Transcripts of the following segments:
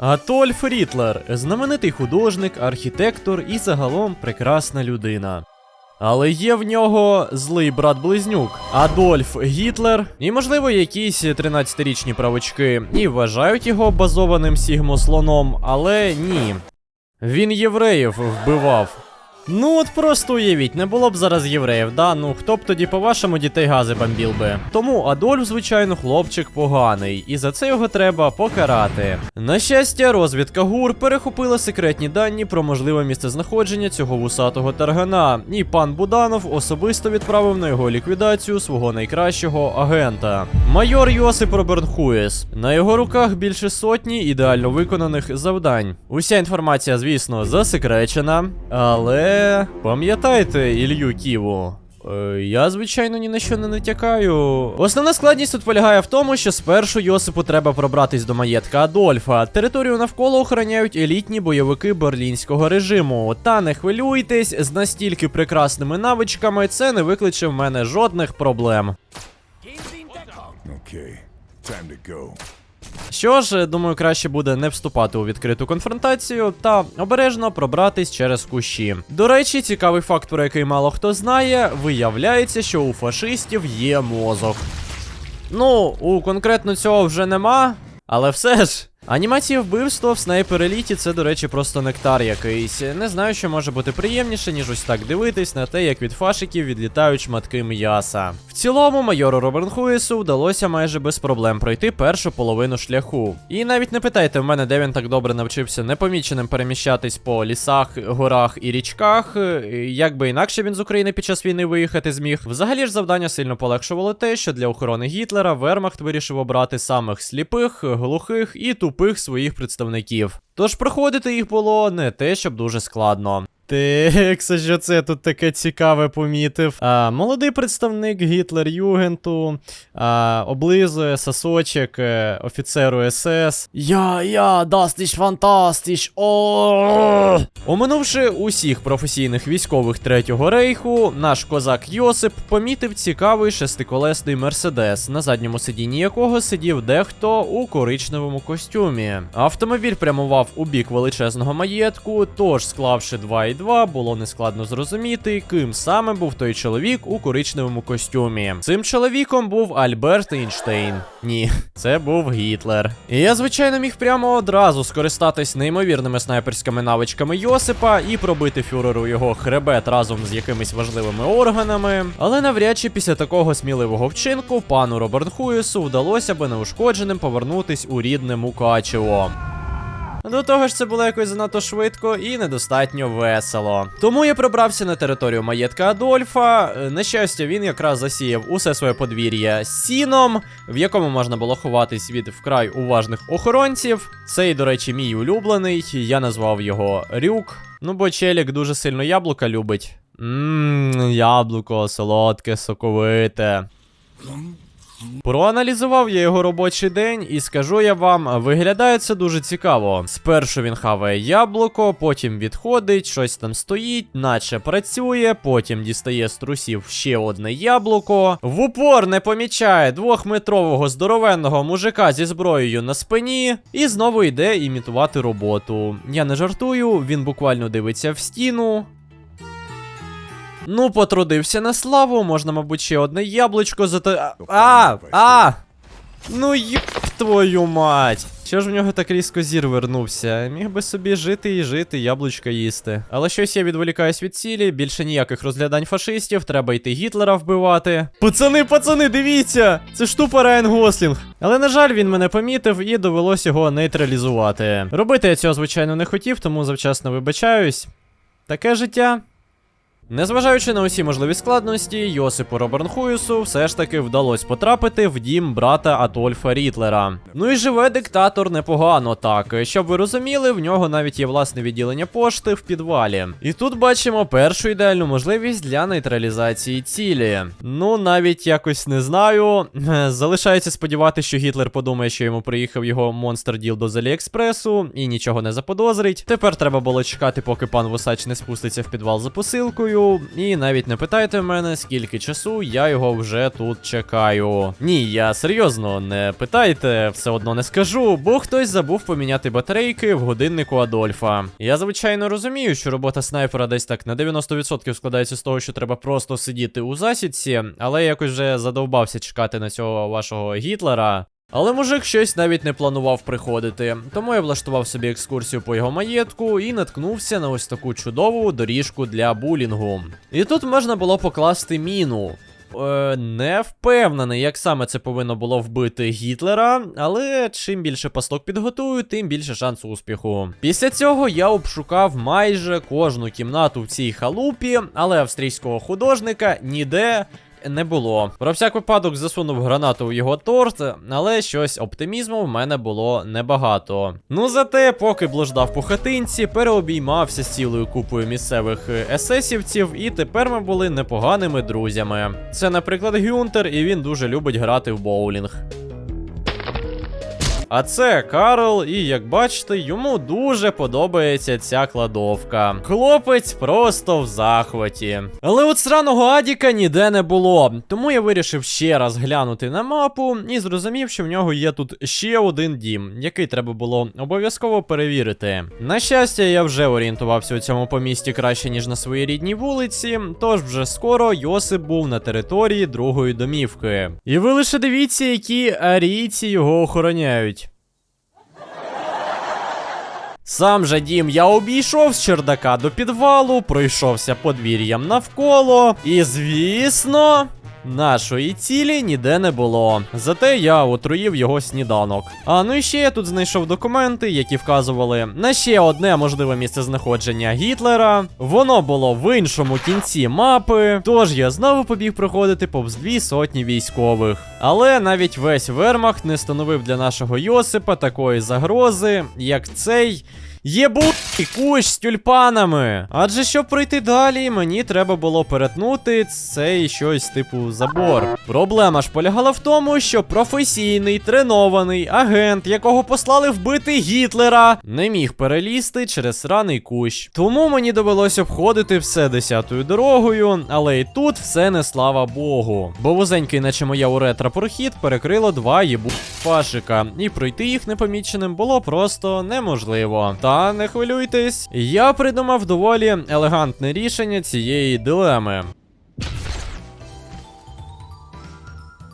Атольф Рітлер знаменитий художник, архітектор і загалом прекрасна людина. Але є в нього злий брат-близнюк Адольф Гітлер, і, можливо, якісь 13-річні правочки і вважають його базованим сігмослоном, але ні. Він євреїв вбивав. Ну от просто уявіть, не було б зараз євреїв, да? Ну хто б тоді по-вашому дітей гази бомбів би. Тому Адольф, звичайно, хлопчик поганий, і за це його треба покарати. На щастя, розвідка ГУР перехопила секретні дані про можливе місцезнаходження цього вусатого таргана, і пан Буданов особисто відправив на його ліквідацію свого найкращого агента. Майор Йосип Робернхуєс. На його руках більше сотні ідеально виконаних завдань. Уся інформація, звісно, засекречена, але пам'ятайте Ілью Ківу. Е, Я, звичайно, ні на що не натякаю. Основна складність тут полягає в тому, що спершу Йосипу треба пробратись до маєтка Адольфа. Територію навколо охороняють елітні бойовики берлінського режиму. Та не хвилюйтесь, з настільки прекрасними навичками це не викличе в мене жодних проблем. Okay, time to go. Що ж, думаю, краще буде не вступати у відкриту конфронтацію та обережно пробратись через кущі. До речі, цікавий факт, про який мало хто знає, виявляється, що у фашистів є мозок. Ну, у конкретно цього вже нема, але все ж. Анімація вбивства в снайпер еліті це, до речі, просто нектар якийсь. Не знаю, що може бути приємніше, ніж ось так дивитись на те, як від фашиків відлітають шматки м'яса. В цілому, майору Робернхуєсу вдалося майже без проблем пройти першу половину шляху. І навіть не питайте в мене, де він так добре навчився непоміченим переміщатись по лісах, горах і річках. Як би інакше він з України під час війни виїхати зміг. Взагалі ж завдання сильно полегшувало те, що для охорони Гітлера Вермахт вирішив обрати самих сліпих, глухих і тупих своїх представників. Тож проходити їх було не те, щоб дуже складно. Текса, що це тут таке цікаве помітив. А, молодий представник Гітлер Югенту а, сосочок е, офіцеру СС. Я, я, дастиш фантастиш. О! Оминувши усіх професійних військових Третього рейху, наш козак Йосип помітив цікавий шестиколесний мерседес, на задньому сидінні якого сидів дехто у коричневому костюмі. Автомобіль прямував у бік величезного маєтку, тож, склавши 2 і 2, було нескладно зрозуміти, ким саме був той чоловік у коричневому костюмі. Цим чоловіком був Альберт Ейнштейн. Ні, це був Гітлер. І я, звичайно, міг прямо одразу скористатись неймовірними снайперськими навичками Йосипа і пробити фюреру його хребет разом з якимись важливими органами. Але навряд чи після такого сміливого вчинку пану Робернхуєсу вдалося би неушкодженим повернутись у рідне Мукачево. До того ж, це було якось занадто швидко і недостатньо весело. Тому я пробрався на територію маєтка Адольфа. Е, На щастя, він якраз засіяв усе своє подвір'я сіном, в якому можна було ховатись від вкрай уважних охоронців. Цей, до речі, мій улюблений. Я назвав його Рюк. Ну, бо челік дуже сильно яблука любить. Ммм, яблуко, солодке, соковите. Проаналізував я його робочий день, і скажу я вам, виглядає це дуже цікаво. Спершу він хаває яблуко, потім відходить, щось там стоїть, наче працює, потім дістає з трусів ще одне яблуко. В упор не помічає двохметрового здоровенного мужика зі зброєю на спині, і знову йде імітувати роботу. Я не жартую, він буквально дивиться в стіну. Ну, потрудився на славу, можна, мабуть, ще одне яблучко зате. А! А! Ну йоп твою мать! Що ж в нього так різко зір вернувся? Міг би собі жити і жити, яблучка їсти. Але щось я відволікаюсь від цілі, більше ніяких розглядань фашистів, треба йти Гітлера вбивати. Пацани, пацани, дивіться! Це ж тупо Райан Гослінг. Але на жаль, він мене помітив і довелось його нейтралізувати. Робити я цього, звичайно, не хотів, тому завчасно вибачаюсь. Таке життя. Незважаючи на усі можливі складності, Йосипу Робернхуюсу все ж таки вдалося потрапити в дім брата Адольфа Рітлера. Ну і живе диктатор непогано, так. Щоб ви розуміли, в нього навіть є власне відділення пошти в підвалі. І тут бачимо першу ідеальну можливість для нейтралізації цілі. Ну, навіть якось не знаю. Залишається сподіватися, що Гітлер подумає, що йому приїхав його монстр діл до з Аліекспресу і нічого не заподозрить. Тепер треба було чекати, поки пан Вусач не спуститься в підвал за посилкою. Очікую, і навіть не питайте мене, скільки часу я його вже тут чекаю. Ні, я серйозно не питайте, все одно не скажу, бо хтось забув поміняти батарейки в годиннику Адольфа. Я звичайно розумію, що робота снайпера десь так на 90% складається з того, що треба просто сидіти у засідці, але якось вже задовбався чекати на цього вашого Гітлера. Але мужик щось навіть не планував приходити, тому я влаштував собі екскурсію по його маєтку і наткнувся на ось таку чудову доріжку для булінгу. І тут можна було покласти міну. Е, не впевнений, як саме це повинно було вбити Гітлера, але чим більше пасток підготую, тим більше шансу успіху. Після цього я обшукав майже кожну кімнату в цій халупі, але австрійського художника ніде не було. Про всяк випадок засунув гранату в його торт, але щось оптимізму в мене було небагато. Ну зате, поки блуждав по хатинці, переобіймався з цілою купою місцевих е, есесівців, і тепер ми були непоганими друзями. Це, наприклад, Гюнтер, і він дуже любить грати в боулінг. А це Карл, і як бачите, йому дуже подобається ця кладовка. Хлопець просто в захваті. Але от сраного Адіка ніде не було. Тому я вирішив ще раз глянути на мапу і зрозумів, що в нього є тут ще один дім, який треба було обов'язково перевірити. На щастя, я вже орієнтувався у цьому помісті краще, ніж на своїй рідній вулиці, тож вже скоро Йосип був на території другої домівки. І ви лише дивіться, які арійці його охороняють. Сам же дім я обійшов з чердака до підвалу, пройшовся подвір'ям навколо, і звісно. Нашої цілі ніде не було. Зате я отруїв його сніданок. А ну і ще я тут знайшов документи, які вказували на ще одне можливе місце знаходження Гітлера. Воно було в іншому кінці мапи. Тож я знову побіг проходити повз дві сотні військових. Але навіть весь вермахт не становив для нашого Йосипа такої загрози, як цей. Єбутий кущ з тюльпанами. Адже щоб пройти далі, мені треба було перетнути цей щось типу забор. Проблема ж полягала в тому, що професійний тренований агент, якого послали вбити Гітлера, не міг перелізти через сраний кущ. Тому мені довелося обходити все десятою дорогою, але і тут все не слава Богу. Бо вузенький, наче моя уретра прохід, перекрило два єбу фашика, і пройти їх непоміченим було просто неможливо. Та не хвилюйтесь, я придумав доволі елегантне рішення цієї дилеми.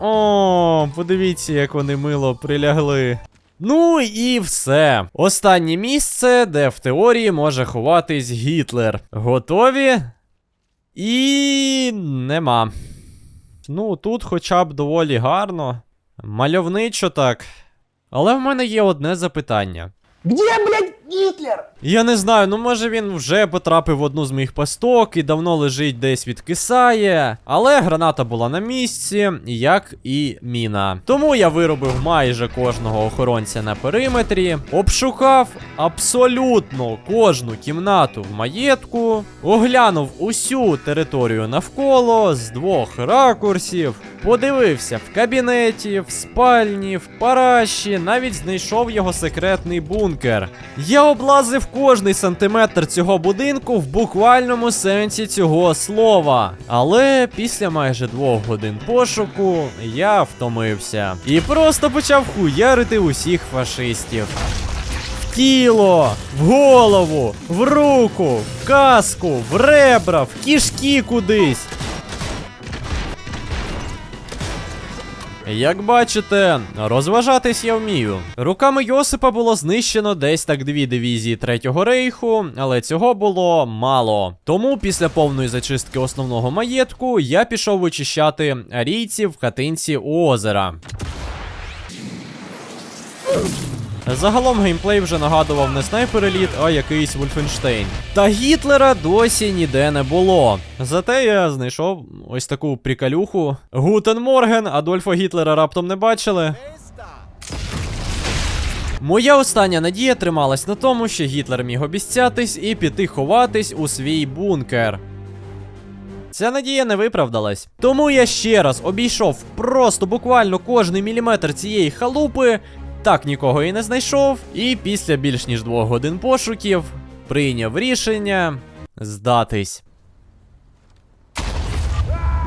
О, подивіться, як вони мило прилягли. Ну і все. Останнє місце, де в теорії може ховатись Гітлер. Готові? І нема. Ну, тут хоча б доволі гарно. Мальовничо так. Але в мене є одне запитання. Где, блядь, Гитлер? Я не знаю, ну може він вже потрапив в одну з моїх пасток і давно лежить десь відкисає. Але граната була на місці, як і міна. Тому я виробив майже кожного охоронця на периметрі, обшукав абсолютно кожну кімнату в маєтку, оглянув усю територію навколо з двох ракурсів, подивився в кабінеті, в спальні, в параші, навіть знайшов його секретний бункер. Я облазив кожний сантиметр цього будинку в буквальному сенсі цього слова. Але після майже двох годин пошуку я втомився і просто почав хуярити усіх фашистів. Тіло, в голову, в руку, в каску, в ребра, в кішки кудись. Як бачите, розважатись я вмію. Руками Йосипа було знищено десь так дві дивізії Третього рейху, але цього було мало. Тому після повної зачистки основного маєтку я пішов вичищати арійців в хатинці у озера. Загалом геймплей вже нагадував не снайпер-еліт, а якийсь Вольфенштейн. Та Гітлера досі ніде не було. Зате я знайшов ось таку приколюху. Гутен Морген, Адольфа Гітлера раптом не бачили. Моя остання надія трималась на тому, що Гітлер міг обіцятись і піти ховатись у свій бункер. Ця надія не виправдалась. Тому я ще раз обійшов просто буквально кожний міліметр цієї халупи, так нікого і не знайшов, і після більш ніж двох годин пошуків прийняв рішення здатись.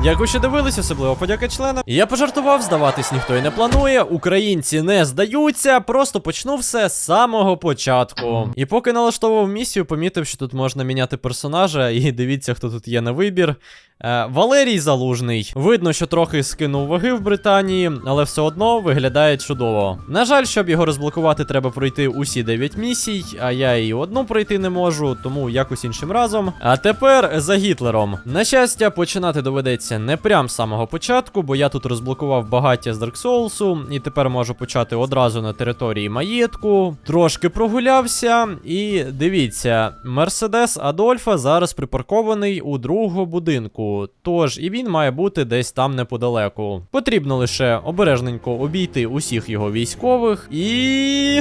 Дякую, що дивились, особливо подяка членам. Я пожартував, здаватись ніхто і не планує. Українці не здаються, просто почну все з самого початку. І поки налаштовував місію, помітив, що тут можна міняти персонажа, і дивіться, хто тут є на вибір. Е, Валерій Залужний. Видно, що трохи скинув ваги в Британії, але все одно виглядає чудово. На жаль, щоб його розблокувати, треба пройти усі 9 місій, а я і одну пройти не можу, тому якось іншим разом. А тепер за Гітлером. На щастя, починати доведеться не прям з самого початку, бо я тут розблокував багаття з Souls, і тепер можу почати одразу на території маєтку. Трошки прогулявся, і дивіться, Мерседес Адольфа зараз припаркований у другого будинку. Тож і він має бути десь там неподалеку. Потрібно лише обережненько обійти усіх його військових, і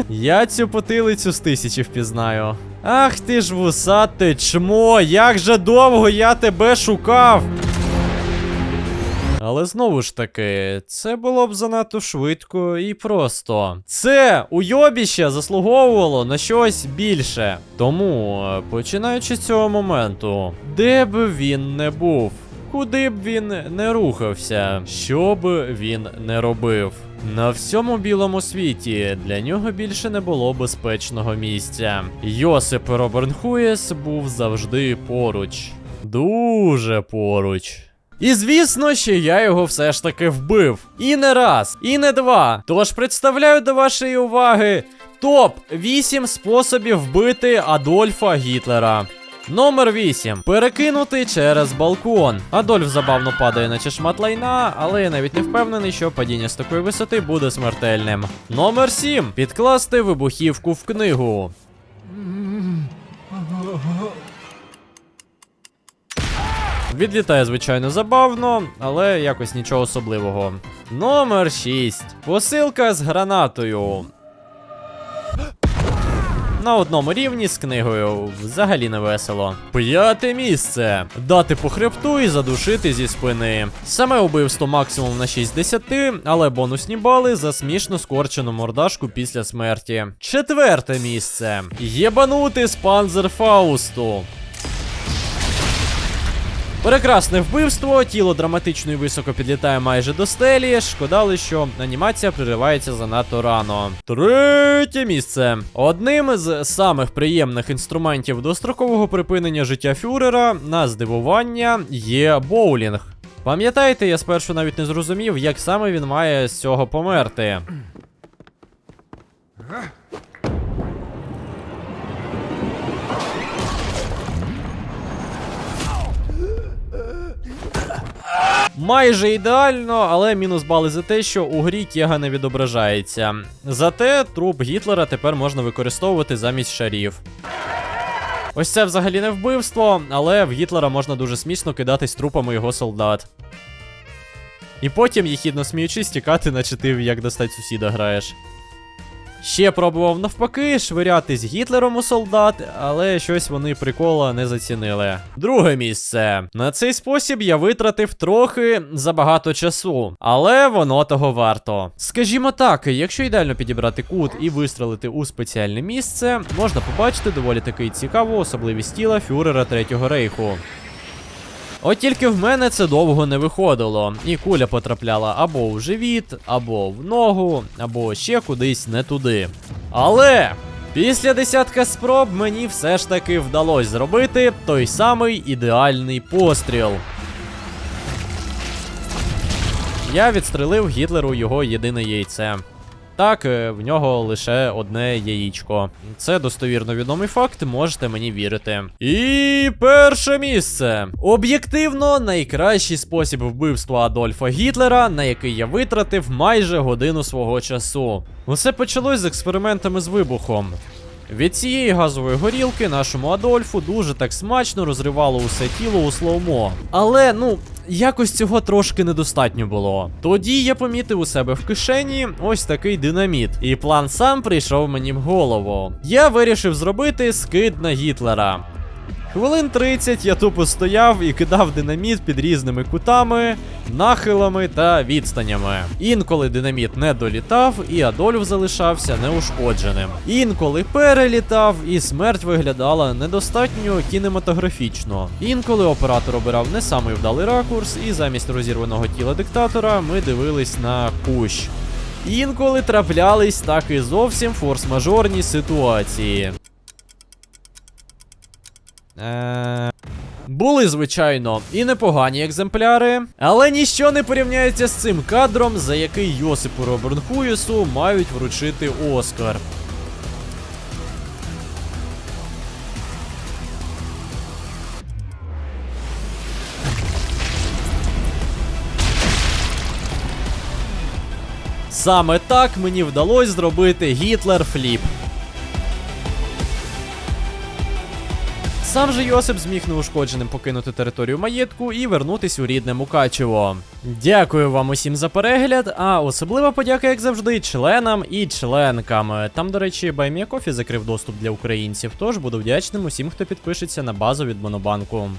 я цю потилицю з тисячі впізнаю. Ах ти ж вусате чмо, як же довго я тебе шукав! Але знову ж таки, це було б занадто швидко і просто. Це уйобіще заслуговувало на щось більше. Тому, е, починаючи з цього моменту, де б він не був, куди б він не рухався, що б він не робив. На всьому білому світі для нього більше не було безпечного місця. Йосип Робернхуєс був завжди поруч. Дуже поруч. І звісно, що я його все ж таки вбив. І не раз, і не два. Тож представляю до вашої уваги топ 8 способів вбити Адольфа Гітлера. Номер 8. Перекинути через балкон. Адольф забавно падає наче шмат лайна, але я навіть не впевнений, що падіння з такої висоти буде смертельним. Номер 7. Підкласти вибухівку в книгу. Відлітає, звичайно, забавно, але якось нічого особливого. Номер 6. Посилка з гранатою. На одному рівні з книгою взагалі не весело. П'яте місце. Дати по хребту і задушити зі спини. Саме убивство максимум на 60, але бонусні бали за смішно скорчену мордашку після смерті. Четверте місце. Єбанути з панзерфаусту. Прекрасне вбивство, тіло драматично і високо підлітає майже до стелі. Шкода лише, що анімація приривається занадто рано. Третє місце. Одним з самих приємних інструментів дострокового припинення життя фюрера на здивування є боулінг. Пам'ятаєте, я спершу навіть не зрозумів, як саме він має з цього померти. Майже ідеально, але мінус бали за те, що у грі кега не відображається. Зате труп Гітлера тепер можна використовувати замість шарів. Ось це взагалі не вбивство, але в Гітлера можна дуже смішно кидатись трупами його солдат. І потім, їхідно сміючись, тікати, наче ти як достать сусіда граєш. Ще пробував навпаки швирятись Гітлером у солдат, але щось вони прикола не зацінили. Друге місце. На цей спосіб я витратив трохи забагато часу, але воно того варто. Скажімо так, якщо ідеально підібрати кут і вистрелити у спеціальне місце, можна побачити доволі таки цікаву особливість тіла фюрера Третього рейху. От тільки в мене це довго не виходило, і куля потрапляла або в живіт, або в ногу, або ще кудись не туди. Але після десятка спроб мені все ж таки вдалося зробити той самий ідеальний постріл. Я відстрелив Гітлеру його єдине яйце. Так, е, в нього лише одне яєчко. Це достовірно відомий факт, можете мені вірити. І перше місце. Об'єктивно, найкращий спосіб вбивства Адольфа Гітлера, на який я витратив майже годину свого часу. Усе почалось з експериментами з вибухом. Від цієї газової горілки нашому Адольфу дуже так смачно розривало усе тіло у слоумо. Але, ну, якось цього трошки недостатньо було. Тоді я помітив у себе в кишені ось такий динаміт, і план сам прийшов мені в голову. Я вирішив зробити скид на Гітлера. Хвилин 30 я тупо стояв і кидав динаміт під різними кутами, нахилами та відстанями. Інколи динаміт не долітав, і Адольф залишався неушкодженим. Інколи перелітав, і смерть виглядала недостатньо кінематографічно. Інколи оператор обирав не самий вдалий ракурс, і замість розірваного тіла диктатора ми дивились на кущ. Інколи траплялись так і зовсім форс-мажорні ситуації. Е... Були, звичайно, і непогані екземпляри, але ніщо не порівняється з цим кадром, за який Йосипу Робернхуєсу мають вручити Оскар. Саме так мені вдалося зробити Гітлер Фліп. Сам же Йосип зміг неушкодженим покинути територію маєтку і вернутись у рідне Мукачево. Дякую вам усім за перегляд, а особлива подяка, як завжди, членам і членкам. Там, до речі, Баймія Кофі закрив доступ для українців, тож буду вдячним усім, хто підпишеться на базу від Монобанку.